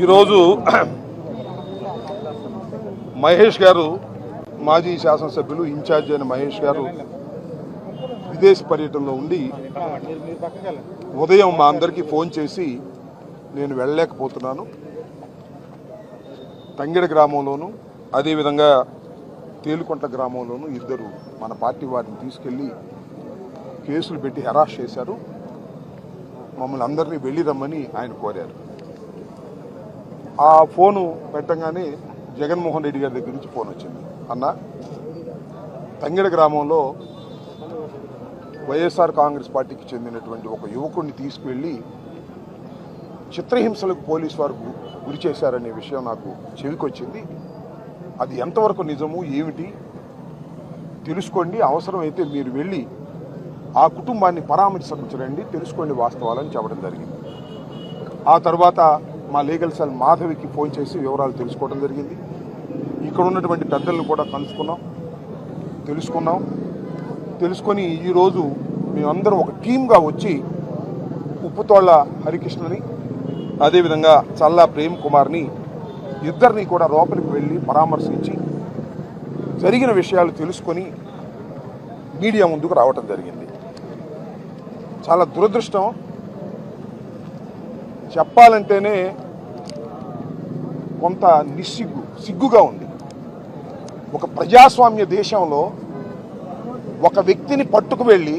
ఈరోజు మహేష్ గారు మాజీ శాసనసభ్యులు ఇన్ఛార్జ్ అయిన మహేష్ గారు విదేశీ పర్యటనలో ఉండి ఉదయం మా అందరికీ ఫోన్ చేసి నేను వెళ్ళలేకపోతున్నాను. తంగిడ గ్రామంలోను అదేవిధంగా తేలుకొంట గ్రామంలోను ఇద్దరు మన పార్టీ వారిని తీసుకెళ్ళి కేసులు పెట్టి హెరాస్ చేశారు. మమ్మల్ని అందరినీ వెళ్ళి రమ్మని ఆయన కోరారు. ఆ ఫోను పెట్టగానే జగన్మోహన్ రెడ్డి గారి దగ్గర నుంచి ఫోన్ వచ్చింది. అన్న తంగిడ గ్రామంలో వైఎస్ఆర్ కాంగ్రెస్ పార్టీకి చెందినటువంటి ఒక యువకుడిని తీసుకువెళ్ళి చిత్రహింసలకు పోలీసు వారు గురి చేశారనే విషయం నాకు చెవికొచ్చింది. అది ఎంతవరకు నిజము ఏమిటి? తెలుసుకోండి. అవసరమైతే మీరు వెళ్ళి ఆ కుటుంబాన్ని పరామర్శించరండి తెలుసుకోండి వాస్తవాలని చెప్పడం జరిగింది. ఆ తర్వాత మా లీగల్ సెల్ మాధవికి ఫోన్ చేసి వివరాలు తెలుసుకోవడం జరిగింది. ఇక్కడ ఉన్నటువంటి పెద్దలను కూడా కలుసుకున్నాం తెలుసుకున్నాం. తెలుసుకొని ఈరోజు మేమందరం ఒక టీమ్గా వచ్చి ఉప్పుతోళ్ళ హరికృష్ణని అదేవిధంగా చల్లా ప్రేమ్ కుమార్ని ఇద్దరిని కూడా లోపలికి వెళ్ళి పరామర్శించి జరిగిన విషయాలు తెలుసుకొని మీడియా ముందుకు రావటం జరిగింది. చాలా దురదృష్టం. చెప్పాలంటేనే కొంత నిస్సిగ్గు సిగ్గుగా ఉంది. ఒక ప్రజాస్వామ్య దేశంలో ఒక వ్యక్తిని పట్టుకు వెళ్ళి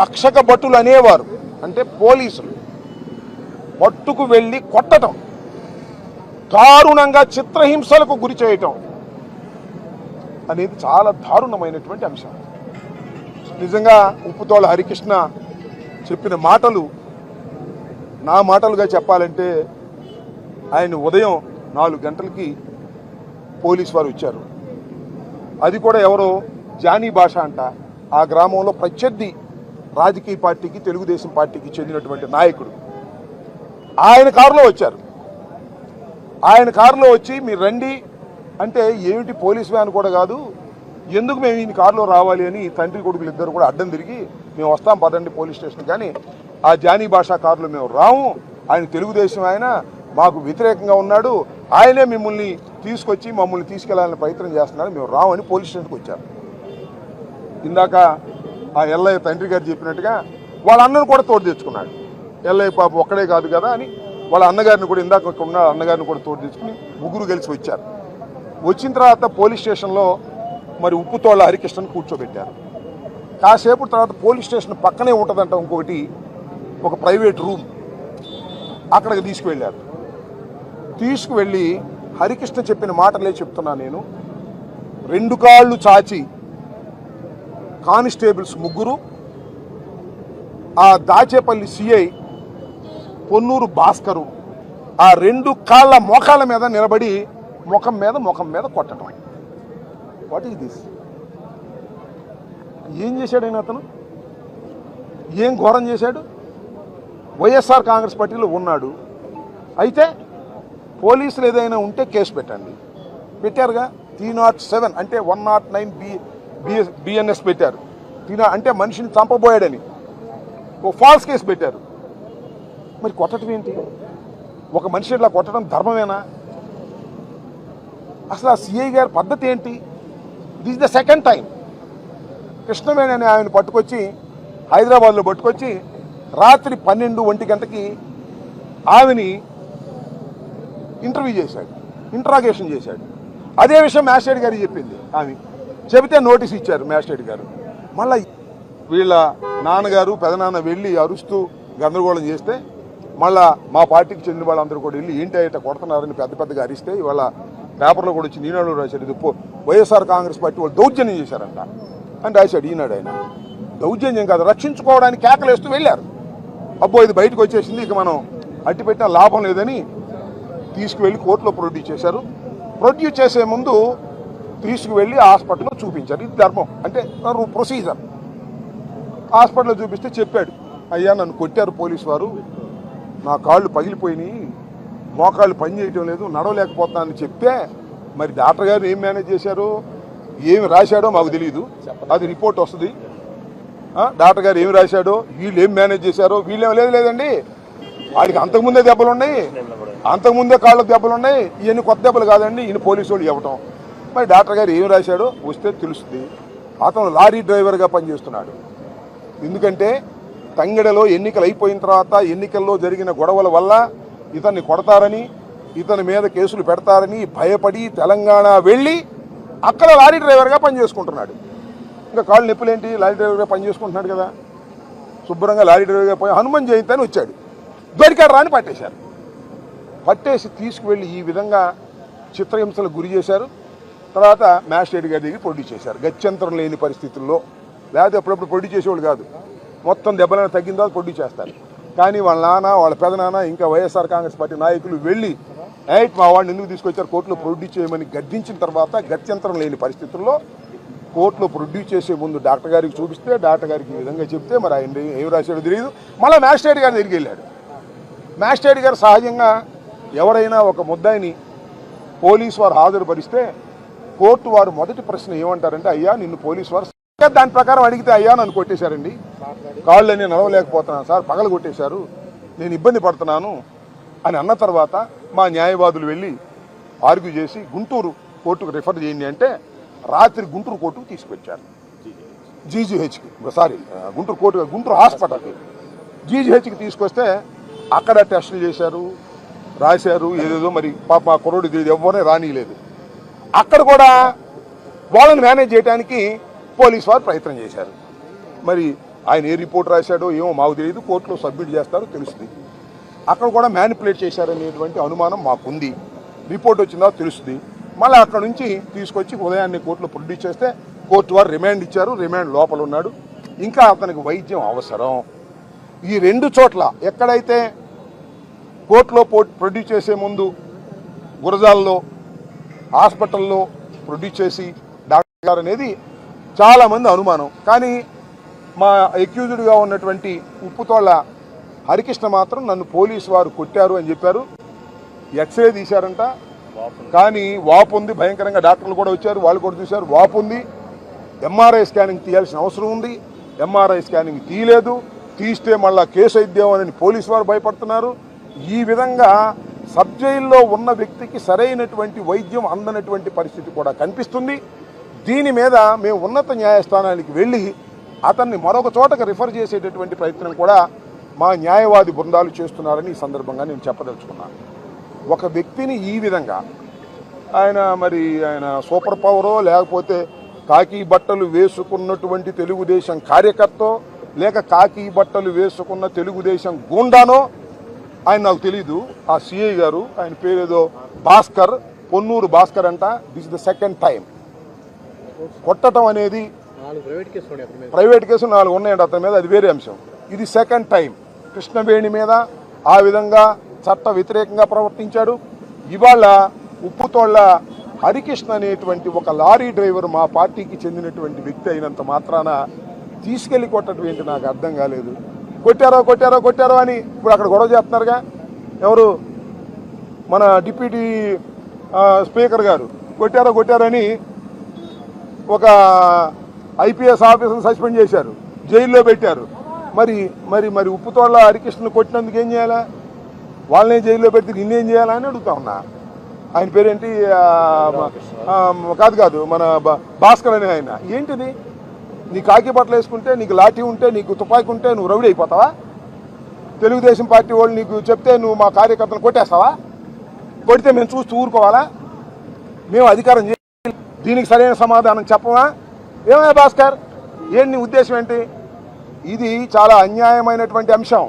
రక్షక భటులు అనేవారు అంటే పోలీసులు పట్టుకు వెళ్ళి కొట్టటం దారుణంగా చిత్రహింసలకు గురి చేయటం అనేది చాలా దారుణమైనటువంటి అంశం. నిజంగా ఉప్పుతోళ హరికృష్ణ చెప్పిన మాటలు నా మాటలుగా చెప్పాలంటే ఆయన ఉదయం నాలుగు గంటలకి పోలీస్ వారు వచ్చారు. అది కూడా ఎవరో జానీ భాష అంట. ఆ గ్రామంలో ప్రత్యర్థి రాజకీయ పార్టీకి తెలుగుదేశం పార్టీకి చెందినటువంటి నాయకుడు. ఆయన కారులో వచ్చారు. ఆయన కారులో వచ్చి మీరు రండి. అంటే ఏమిటి పోలీస్ వ్యాన్ కూడా కాదు ఎందుకు మేము ఈయన కారులో రావాలి? అని తండ్రి కొడుకులు ఇద్దరు కూడా అడ్డం తిరిగి మేము వస్తాం పదండి పోలీస్ స్టేషన్ కానీ ఆ జానీ భాషా కారులో మేము రాము. ఆయన తెలుగుదేశం ఆయన మాకు వ్యతిరేకంగా ఉన్నాడు. ఆయనే మిమ్మల్ని తీసుకొచ్చి మమ్మల్ని తీసుకెళ్ళాలని ప్రయత్నం చేస్తున్నారు. మేము రామని పోలీస్ స్టేషన్కి వచ్చారు ఇందాక ఆ ఎల్లయ్య తండ్రి గారు చెప్పినట్టుగా వాళ్ళ అన్నను కూడా తోడు తెచ్చుకున్నాడు. ఎల్లయ్య పాప ఒక్కడే కాదు కదా అని వాళ్ళ అన్నగారిని కూడా ఇందాక ఉన్న అన్నగారిని కూడా తోడు తెచ్చుకుని ముగ్గురు కలిసి వచ్చారు. వచ్చిన తర్వాత పోలీస్ స్టేషన్లో మరి ఉప్పుతోళ్ళ హరికృష్ణను కూర్చోబెట్టారు. కాసేపు తర్వాత పోలీస్ స్టేషన్ పక్కనే ఉంటుందంట ఇంకొకటి ఒక ప్రైవేట్ రూమ్ అక్కడికి తీసుకువెళ్ళారు. తీసుకువెళ్ళి హరికృష్ణ చెప్పిన మాటలే చెప్తున్నా నేను. రెండు కాళ్ళు చాచి కానిస్టేబుల్స్ ముగ్గురు ఆ దాచేపల్లి సిఐ పొన్నూరు భాస్కరు ఆ రెండు కాళ్ళ మోకాళ్ళ మీద నిలబడి ముఖం మీద ముఖం మీద కొట్టడం వాట్ ఈస్ దిస్ ఏం చేశాడైనా అతను? ఏం ఘోరం చేశాడు? వైఎస్ఆర్ కాంగ్రెస్ పార్టీలో ఉన్నాడు. అయితే పోలీసులు ఏదైనా ఉంటే కేసు పెట్టండి. పెట్టారుగా? త్రీ నాట్ సెవెన్ అంటే one not nine B BS BNS పెట్టారు. త్రీ అంటే మనిషిని చంపబోయాడని. ఓ ఫాల్స్ కేసు పెట్టారు. మరి కొట్టడం ఏంటి? ఒక మనిషి ఇట్లా కొట్టడం ధర్మమేనా? అసలు ఆ సిఐ గారి పద్ధతి ఏంటి? This the second time Krishnaveni అనే ఆయన పట్టుకొచ్చి హైదరాబాద్లో పట్టుకొచ్చి రాత్రి పన్నెండు ఒంటి గంటకి ఆమెని ఇంటర్వ్యూ చేశాడు ఇంట్రాగేషన్ చేశాడు. అదే విషయం మ్యాజిస్ట్రేట్ గారికి చెప్పింది ఆమె. చెబితే నోటీస్ ఇచ్చారు మ్యాజిస్ట్రేట్ గారు. మళ్ళీ వీళ్ళ నాన్నగారు పెదనాన్న వెళ్ళి అరుస్తూ గందరగోళం చేస్తే మళ్ళా మా పార్టీకి చెందిన వాళ్ళందరూ కూడా వెళ్ళి ఏంటి అయితే కొడుతున్నారని పెద్ద పెద్దగా అరిస్తే ఇవాళ పేపర్లో కూడా వచ్చి ఈనాడు రాశాడు ఇది వైఎస్ఆర్ కాంగ్రెస్ పార్టీ వాళ్ళు దౌర్జన్యం చేశారంట అని రాశాడు ఈనాడు ఆయన. దౌర్జన్యం కాదు రక్షించుకోవడానికి కేకలేస్తూ వెళ్ళారు. అబ్బో ఇది బయటకు వచ్చేసింది ఇక మనం అట్టి పెట్టిన లాభం లేదని తీసుకువెళ్ళి కోర్టులో ప్రొడ్యూస్ చేశారు. ప్రొడ్యూస్ చేసే ముందు తీసుకువెళ్ళి హాస్పిటల్లో చూపించారు. ఇది ధర్మం. అంటే ప్రొసీజర్. హాస్పిటల్లో చూపిస్తే చెప్పాడు అయ్యా నన్ను కొట్టారు పోలీసు వారు. నా కాళ్ళు పగిలిపోయినాయి. మోకాళ్ళు పనిచేయటం లేదు. నడవలేకపోతున్నానని చెప్తే మరి డాక్టర్ గారు ఏం మేనేజ్ చేశారు? ఏమి రాశాడో మాకు తెలియదు అది రిపోర్ట్ వస్తుంది. డాక్టర్ గారు ఏమి రాశాడో? వీళ్ళు ఏం మేనేజ్ చేశారో? వీళ్ళేం లేదు లేదండి. వాడికి అంతకుముందే దెబ్బలు ఉన్నాయి. అంతకుముందే కాళ్ళకు దెబ్బలు ఉన్నాయి. ఇవన్నీ కొత్త దెబ్బలు కాదండి ఈయన పోలీసు వాళ్ళు ఇవ్వటం. మరి డాక్టర్ గారు ఏం రాశాడో? వస్తే తెలుస్తుంది. అతను లారీ డ్రైవర్గా పనిచేస్తున్నాడు. ఎందుకంటే తంగెడలో ఎన్నికలు అయిపోయిన తర్వాత ఎన్నికల్లో జరిగిన గొడవల వల్ల ఇతన్ని కొడతారని ఇతని మీద కేసులు పెడతారని భయపడి తెలంగాణ వెళ్ళి అక్కడ లారీ డ్రైవర్గా పనిచేసుకుంటున్నాడు. ఇంకా కాళ్ళు నొప్పులేంటి? లారీ డ్రైవర్గా పనిచేసుకుంటున్నాడు కదా. శుభ్రంగా లారీ డ్రైవర్గా పోయి హనుమాన్ జయంతి అని వచ్చాడు. దొరికాడు రాని పట్టేశారు. పట్టేసి తీసుకువెళ్ళి ఈ విధంగా చిత్రహింసలకు గురి చేశారు. తర్వాత మ్యాజిస్ట్రేట్ గారి దగ్గర ప్రొడ్యూస్ చేశారు. గత్యంతరం లేని పరిస్థితుల్లో లేకపోతే అప్పుడప్పుడు ప్రొడ్యూస్ చేసేవాళ్ళు కాదు. మొత్తం దెబ్బలైనా తగ్గిన తర్వాత ప్రొడ్యూస్ చేస్తారు. కానీ వాళ్ళ నాన్న వాళ్ళ పెదనాన్న ఇంకా వైఎస్ఆర్ కాంగ్రెస్ పార్టీ నాయకులు వెళ్ళి ఎయిట్ మా వాడిని ఎందుకు తీసుకొచ్చారు? కోర్టులో ప్రొడ్యూస్ చేయమని గద్దించిన తర్వాత గత్యంతరం లేని పరిస్థితుల్లో కోర్టులో ప్రొడ్యూస్ చేసే ముందు డాక్టర్ గారికి చూపిస్తే డాక్టర్ గారికి ఈ విధంగా చెప్తే మరి ఆయన ఏం రాశాడో తెలియదు మళ్ళీ మ్యాజిస్ట్రేట్ గారి దగ్గరికి వెళ్ళాడు. మ్యాజిస్ట్రేట్ గారు సహజంగా ఎవరైనా ఒక ముద్దాయిని పోలీసు వారు హాజరుపరిస్తే కోర్టు వారు మొదటి ప్రశ్న ఏమంటారంటే అయ్యా నిన్ను పోలీసు వారు దాని ప్రకారం అడిగితే అయ్యా నన్ను కొట్టేశారండి. కాళ్ళు నేను నడవలేకపోతున్నాను సార్ పగలు కొట్టేశారు నేను ఇబ్బంది పడుతున్నాను అని అన్న తర్వాత మా న్యాయవాదులు వెళ్ళి ఆర్గ్యూ చేసి గుంటూరు కోర్టుకు రిఫర్ చేయండి అంటే రాత్రి గుంటూరు కోర్టుకు తీసుకొచ్చారు. జీజీహెచ్కి సారీ గుంటూరు కోర్టు గుంటూరు హాస్పిటల్కి. జీజీహెచ్కి తీసుకొస్తే అక్కడ టెస్టులు చేశారు రాశారు ఏదేదో మరి పాప మా కుర్రోడు ఇది ఎవరినే రానియలేదు. అక్కడ కూడా వాళ్ళని మేనేజ్ చేయడానికి పోలీస్ వారు ప్రయత్నం చేశారు. మరి ఆయన ఏ రిపోర్ట్ రాశాడో ఏమో మాకు తెలియదు కోర్టులో సబ్మిట్ చేస్తారో తెలుస్తుంది. అక్కడ కూడా మ్యానిపులేట్ చేశారనేటువంటి అనుమానం మాకుంది. రిపోర్ట్ వచ్చిందా తెలుస్తుంది. మళ్ళీ అక్కడ నుంచి తీసుకొచ్చి ఉదయాన్నే కోర్టులో ప్రొడ్యూస్ చేస్తే కోర్టు వారు రిమాండ్ ఇచ్చారు రిమాండ్ లోపల ఉన్నాడు. ఇంకా అతనికి వైద్యం అవసరం. ఈ రెండు చోట్ల ఎక్కడైతే కోర్టులో ప్రొడ్యూస్ చేసే ముందు గురజాల్లో హాస్పిటల్లో ప్రొడ్యూస్ చేసి డాక్టర్ గారు అనేది చాలామంది అనుమానం. కానీ మా అక్యూజ్డ్గా ఉన్నటువంటి ఉప్పుతోళ్ళ హరికృష్ణ మాత్రం నన్ను పోలీసు వారు కొట్టారు అని చెప్పారు. ఎక్స్రే తీశారంట. కానీ వాపు ఉంది భయంకరంగా డాక్టర్లు కూడా వచ్చారు వాళ్ళు కూడా చూశారు వాపు ఉంది. ఎంఆర్ఐ స్కానింగ్ తీయాల్సిన అవసరం ఉంది. ఎంఆర్ఐ స్కానింగ్ తీయలేదు. తీస్తే మళ్ళా కేసు అయిద్దామని పోలీసు వారు భయపడుతున్నారు. ఈ విధంగా సబ్ జైల్లో ఉన్న వ్యక్తికి సరైనటువంటి వైద్యం అందనటువంటి పరిస్థితి కూడా కనిపిస్తుంది. దీని మీద మేము ఉన్నత న్యాయస్థానానికి వెళ్ళి అతన్ని మరొక చోటకు రిఫర్ చేసేటటువంటి ప్రయత్నం కూడా మా న్యాయవాది బృందాలు చేస్తున్నారని ఈ సందర్భంగా నేను చెప్పదలుచుకున్నాను. ఒక వ్యక్తిని ఈ విధంగా ఆయన మరి ఆయన సూపర్ పవరో లేకపోతే కాకి బట్టలు వేసుకున్నటువంటి తెలుగుదేశం కార్యకర్తో లేక కాకి బట్టలు వేసుకున్న తెలుగుదేశం గూండానో? ఆయన నాకు తెలీదు. ఆ సిఐ గారు ఆయన పేరేదో భాస్కర్ పొన్నూరు భాస్కర్ అంట. దిస్ ద సెకండ్ టైం కొట్టడం అనేది ప్రైవేట్ కేసులు నాలుగు ఉన్నాయండి అతని మీద. అది వేరే అంశం. ఇది సెకండ్ టైం కృష్ణవేణి మీద ఆ విధంగా చట్ట వ్యతిరేకంగా ప్రవర్తించాడు. ఇవాళ ఉప్పుతోళ్ళ హరికృష్ణ అనేటువంటి ఒక లారీ డ్రైవర్ మా పార్టీకి చెందినటువంటి వ్యక్తి అయినంత మాత్రాన తీసుకెళ్ళి కొట్టడం ఏంటి నాకు అర్థం కాలేదు. కొట్టారో కొట్టారో కొట్టారో అని ఇప్పుడు అక్కడ గొడవ చేస్తున్నారుగా? ఎవరు? మన డిప్యూటీ స్పీకర్ గారు. కొట్టారో కొట్టారని ఒక ఐపీఎస్ ఆఫీసర్ సస్పెండ్ చేశారు. జైల్లో పెట్టారు. మరి మరి మరి ఉప్పుతోళ్ళ హరికృష్ణను కొట్టినందుకు ఏం చేయాలా? వాళ్ళనే జైల్లో పెడితే నిన్నేం చేయాలా అని అడుగుతా ఉన్నా. ఆయన పేరేంటి? కాదు కాదు మన భాస్కర్ అనే ఆయన. ఏంటిది? నీ కాకి బట్టలు వేసుకుంటే నీకు లాఠీ ఉంటే నీకు తుపాకి ఉంటే నువ్వు రౌడీ అయిపోతావా? తెలుగుదేశం పార్టీ వాళ్ళు నీకు చెప్తే నువ్వు మా కార్యకర్తలు కొట్టేస్తావా? కొడితే మేము చూస్తూ ఊరుకోవాలా? మేము అధికారం చే దీనికి సరైన సమాధానం చెప్పమా? ఏమయ్యా భాస్కర్? ఏంటి నీ ఉద్దేశం ఏంటి? ఇది చాలా అన్యాయమైనటువంటి అంశం.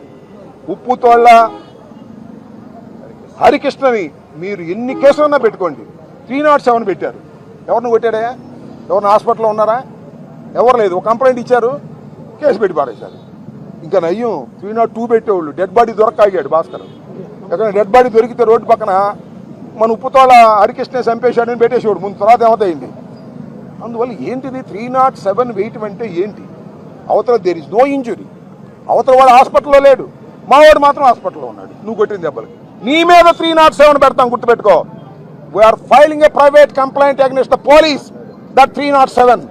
ఉప్పు తోళ్ళ హరికృష్ణని మీరు ఎన్ని కేసులన్నా పెట్టుకోండి. త్రీ నాట్ సెవెన్ పెట్టారు. ఎవరిని కొట్టాడా ఎవరిని హాస్పిటల్లో ఉన్నారా? ఎవరు లేదు ఒక కంప్లైంట్ ఇచ్చారు కేసు పెట్టి పారేశారు. ఇంకా నయ్యం త్రీ నాట్ టూ పెట్టేవాళ్ళు. డెడ్ బాడీ దొరకాగాడు భాస్కర్. ఎక్కడ డెడ్ బాడీ దొరికితే రోడ్డు పక్కన మన ఉప్పుతోళ హరికృష్ణ చంపేశాడని పెట్టేసేవాడు. ముందు తర్వాత ఏమతయింది అందువల్ల ఏంటిది? త్రీ నాట్ సెవెన్ వేయటం అంటే ఏంటి? అవతల దేర్ ఇస్ నో ఇంజురీ అవతల వాడు హాస్పిటల్లో లేడు. మావాడు మాత్రం హాస్పిటల్లో ఉన్నాడు. నువ్వు కొట్టిన దెబ్బలకి. నీ మీద త్రీ నాట్ సెవెన్ పెడతాం గుర్తుపెట్టుకో. We're filing a private complaint against the police that three not seven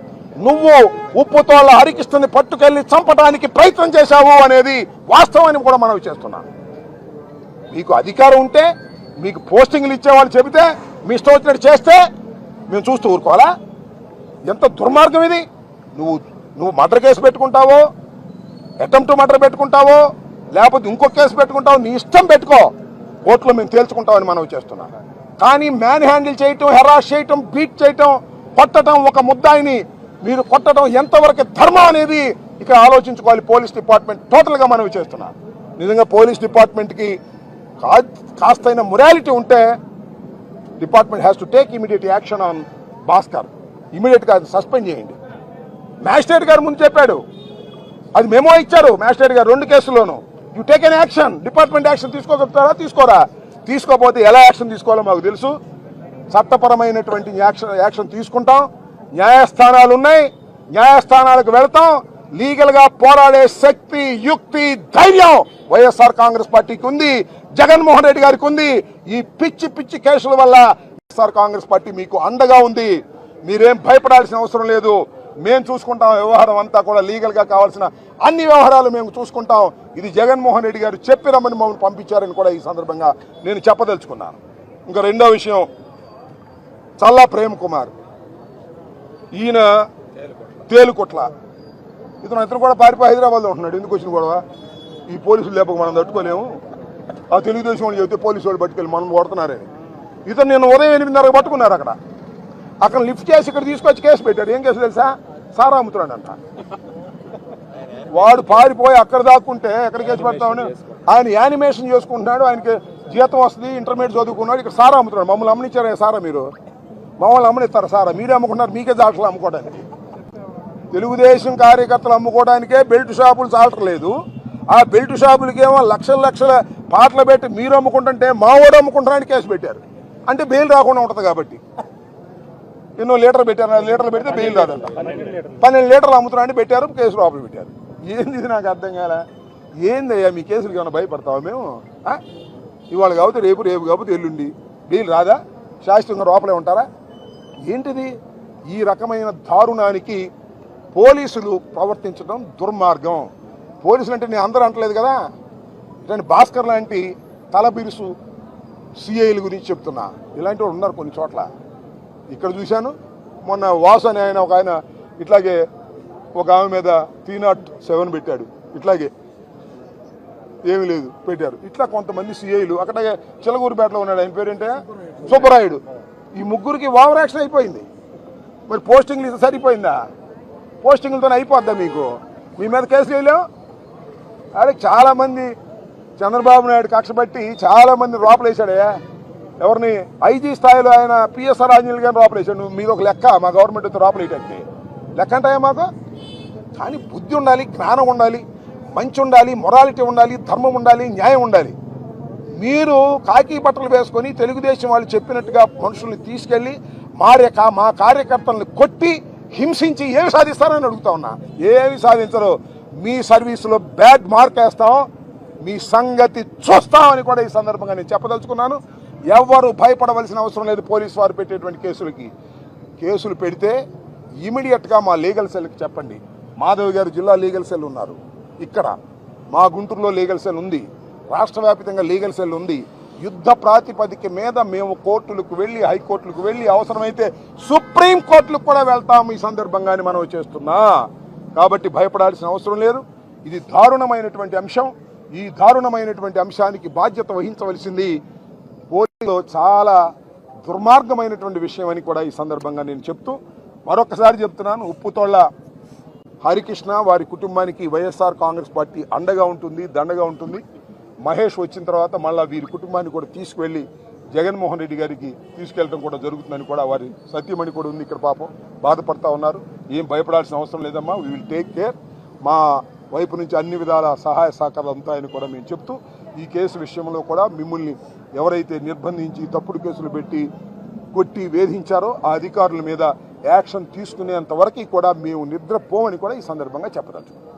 నువ్వు ఉప్పుతోళ్ళ హరికృష్ణని పట్టుకెళ్ళి చంపడానికి ప్రయత్నం చేశావు అనేది వాస్తవాన్ని కూడా మనం చేస్తున్నాను మీకు అధికారం ఉంటే మీకు పోస్టింగ్లు ఇచ్చేవాళ్ళు చెబితే మీ ఇష్టం వచ్చినట్టు చేస్తే మేము చూస్తూ ఊరుకోవాలా? ఎంత దుర్మార్గం ఇది? నువ్వు నువ్వు మర్డర్ కేసు పెట్టుకుంటావో అటెంప్ట్ మర్డర్ పెట్టుకుంటావో లేకపోతే ఇంకో కేసు పెట్టుకుంటావో నీ ఇష్టం పెట్టుకో. కోర్టులో మేము తేల్చుకుంటామని మనం చేస్తున్నాం. కానీ మ్యాన్ హ్యాండిల్ చేయటం హెరాస్ చేయటం బీట్ చేయటం కొట్టడం ఒక ముద్దాయిని మీరు కొట్టడం ఎంతవరకు ధర్మం అనేది ఇక్కడ ఆలోచించుకోవాలి. పోలీస్ డిపార్ట్మెంట్ టోటల్గా మనవి చేస్తున్నాం. నిజంగా పోలీస్ డిపార్ట్మెంట్కి కా కాస్తైన మొరాలిటీ ఉంటే department has to take immediate action on Bhaskar. ఇమీడియట్గా సస్పెండ్ చేయండి. మ్యాజిస్ట్రేట్ గారు ముందు చెప్పాడు. అది మేమో ఇచ్చారు మ్యాజిస్ట్రేట్ గారు రెండు కేసుల్లోనూ. You take an action. Department action తీసుకోగలుగుతారా? తీసుకోరా. తీసుకోకపోతే ఎలా యాక్షన్ తీసుకోవాలో మాకు తెలుసు. చట్టపరమైనటువంటి యాక్షన్ యాక్షన్ తీసుకుంటాం. న్యాయస్థానాలు ఉన్నాయి న్యాయస్థానాలకు వెళ్తాం. లీగల్గా పోరాడే శక్తి యుక్తి ధైర్యం వైఎస్ఆర్ కాంగ్రెస్ పార్టీకి ఉంది. జగన్మోహన్ రెడ్డి గారికి ఉంది. ఈ పిచ్చి పిచ్చి కేసుల వల్ల వైఎస్ఆర్ కాంగ్రెస్ పార్టీ మీకు అండగా ఉంది. మీరేం భయపడాల్సిన అవసరం లేదు. మేము చూసుకుంటాం వ్యవహారం అంతా కూడా లీగల్గా కావాల్సిన అన్ని వ్యవహారాలు మేము చూసుకుంటాం. ఇది జగన్మోహన్ రెడ్డి గారు చెప్పి రమ్మని మమ్మల్ని పంపించారని కూడా ఈ సందర్భంగా నేను చెప్పదలుచుకున్నాను. ఇంకా రెండో విషయం చల్లా ప్రేమ్ కుమార్. ఈయన తేలుకొట్ల. ఇతను ఇతను కూడా పారిపోయి హైదరాబాద్లో ఉంటున్నాడు. ఎందుకు వచ్చిన గొడవ? ఈ పోలీసులు లేపక మనం తట్టుకోలేము. ఆ తెలుగుదేశం వాళ్ళు చెబితే పోలీసు వాళ్ళు పట్టుకెళ్ళి మనం కొడుతున్నారని ఇతను నేను ఉదయం ఎనిమిదిన్నరకు పట్టుకున్నారు అక్కడ. అక్కడ లిఫ్ట్ చేసి ఇక్కడ తీసుకొచ్చి కేసు పెట్టాడు. ఏం కేసు తెలుసా? సారా అమ్ముతున్నాడంట వాడు పారిపోయి అక్కడ దాక్కుంటే ఎక్కడ కేసు పెడతామని ఆయన యానిమేషన్ చేసుకుంటున్నాడు. ఆయనకి జీతం వస్తుంది ఇంటర్మీడియట్ చదువుకున్నాడు. ఇక్కడ సారా అమ్ముతున్నాడు మమ్మల్ని అమ్మనిచ్చారు సారా మీరు? మమ్మల్ని అమ్మనిస్తారు సారా. మీరే అమ్ముకుంటారు మీకే జాటలు అమ్ముకోవడానికి. తెలుగుదేశం కార్యకర్తలు అమ్ముకోవడానికే బెల్ట్ షాపులు చాలట్లేదు ఆ బెల్ట్ షాపులకేమో లక్షల లక్షల పాటలు పెట్టి మీరు అమ్ముకుంటుంటే మావోడు అమ్ముకుంటారని కేసు పెట్టారు. అంటే బెయిల్ రాకుండా ఉంటుంది కాబట్టి. ఎన్నో లీటర్ పెట్టారు నాలుగు లీటర్లు పెడితే బెయిల్ రాదంట. పన్నెండు లీటర్లు అమ్ముతున్నారని పెట్టారు కేసు లోపల పెట్టారు. ఏంది ఇది నాకు అర్థం కాలే? ఏందయ్యా మీ కేసులకి ఏమైనా భయపడతావా మేము? ఆ? ఇవాళ కాబట్టి రేపు రేపు కాబట్టి ఎల్లుండి. బెయిల్ రాదా? శాశ్వతంగా లోపలే ఉంటారా? ఏంటిది? ఈ రకమైన దారుణానికి పోలీసులు ప్రవర్తించడం దుర్మార్గం. పోలీసులు అంటే నేను అందరూ అంటలేదు కదా? ఇలాంటి భాస్కర్ లాంటి తలబిరుసు సిఐల గురించి చెప్తున్నా. ఇలాంటి వాళ్ళు ఉన్నారు కొన్ని చోట్ల. ఇక్కడ చూశాను. మొన్న వాసు ఆయన ఒక ఆయన ఇట్లాగే ఒక ఆమె మీద త్రీ నాట్ సెవెన్ పెట్టాడు. ఇట్లాగే. ఏమీ లేదు. పెట్టారు. ఇట్లా కొంతమంది సిఐలు అక్కడ చిలగూరుపేటలో ఉన్నాడు. ఆయన పేరేంటే సుబ్బరాయుడు. ఈ ముగ్గురికి ఓవర్ యాక్షన్ అయిపోయింది. మరి పోస్టింగ్లు ఇది సరిపోయిందా? పోస్టింగ్లతో అయిపోద్దా మీకు? మీ మీద కేసులు వేయలేం అదే చాలామంది చంద్రబాబు నాయుడు కక్షబట్టి చాలామంది లోపలేశాడయ్యా ఎవరిని? ఐజీ స్థాయిలో ఆయన పిఎస్ఆర్ ఆంజనేయులు గారిని లోపలేశాడు మీద ఒక లెక్క మా గవర్నమెంట్ లోపలేయటానికి లెక్క అంటాయా మాకు? కానీ బుద్ధి ఉండాలి జ్ఞానం ఉండాలి మంచి ఉండాలి మొరాలిటీ ఉండాలి ధర్మం ఉండాలి న్యాయం ఉండాలి. మీరు కాకి బట్టలు వేసుకొని తెలుగుదేశం వాళ్ళు చెప్పినట్టుగా మనుషుల్ని తీసుకెళ్ళి మారే మా కార్యకర్తలను కొట్టి హింసించి ఏమి సాధిస్తారని అడుగుతా ఉన్నా. ఏమి సాధించరు. మీ సర్వీసులో బ్యాడ్ మార్క్ వేస్తాం మీ సంగతి చూస్తామని కూడా ఈ సందర్భంగా నేను చెప్పదలుచుకున్నాను. ఎవ్వరు భయపడవలసిన అవసరం లేదు పోలీసు వారు పెట్టేటువంటి కేసులకి. కేసులు పెడితే ఇమీడియట్గా మా లీగల్ సెల్కి చెప్పండి. మాధవ్ గారు జిల్లా లీగల్ సెల్ ఉన్నారు. ఇక్కడ మా గుంటూరులో లీగల్ సెల్ ఉంది. రాష్ట్ర వ్యాప్తంగా లీగల్ సెల్ ఉంది. యుద్ధ ప్రాతిపదిక మీద మేము కోర్టులకు వెళ్ళి హైకోర్టులకు వెళ్ళి అవసరమైతే సుప్రీం కోర్టులకు కూడా వెళ్తాము ఈ సందర్భంగానే మనం చేస్తున్నా. కాబట్టి భయపడాల్సిన అవసరం లేదు. ఇది దారుణమైనటువంటి అంశం. ఈ దారుణమైనటువంటి అంశానికి బాధ్యత వహించవలసింది పోలీసులో. చాలా దుర్మార్గమైనటువంటి విషయం అని కూడా ఈ సందర్భంగా నేను చెప్తూ మరొకసారి చెప్తున్నాను. ఉప్పుతోళ్ళ హరికృష్ణ వారి కుటుంబానికి వైఎస్ఆర్ కాంగ్రెస్ పార్టీ అండగా ఉంటుంది దండగా ఉంటుంది. మహేష్ వచ్చిన తర్వాత మళ్ళీ వీరి కుటుంబాన్ని కూడా తీసుకువెళ్ళి జగన్మోహన్ రెడ్డి గారికి తీసుకెళ్ళడం కూడా జరుగుతుందని కూడా వారి సత్యమణి కూడా ఉంది ఇక్కడ పాపం. బాధపడతా ఉన్నారు. ఏం భయపడాల్సిన అవసరం లేదమ్మా. వీ విల్ టేక్ కేర్ మా వైపు నుంచి అన్ని విధాల సహాయ సహకారాలు అందుతాయని కూడా మేము చెప్తూ ఈ కేసు విషయంలో కూడా మిమ్మల్ని ఎవరైతే నిర్బంధించి తప్పుడు కేసులు పెట్టి కొట్టి వేధించారో ఆ అధికారుల మీద యాక్షన్ తీసుకునేంత వరకు కూడా మేము నిద్రపోమని కూడా ఈ సందర్భంగా చెప్పదలుచుకున్నాం.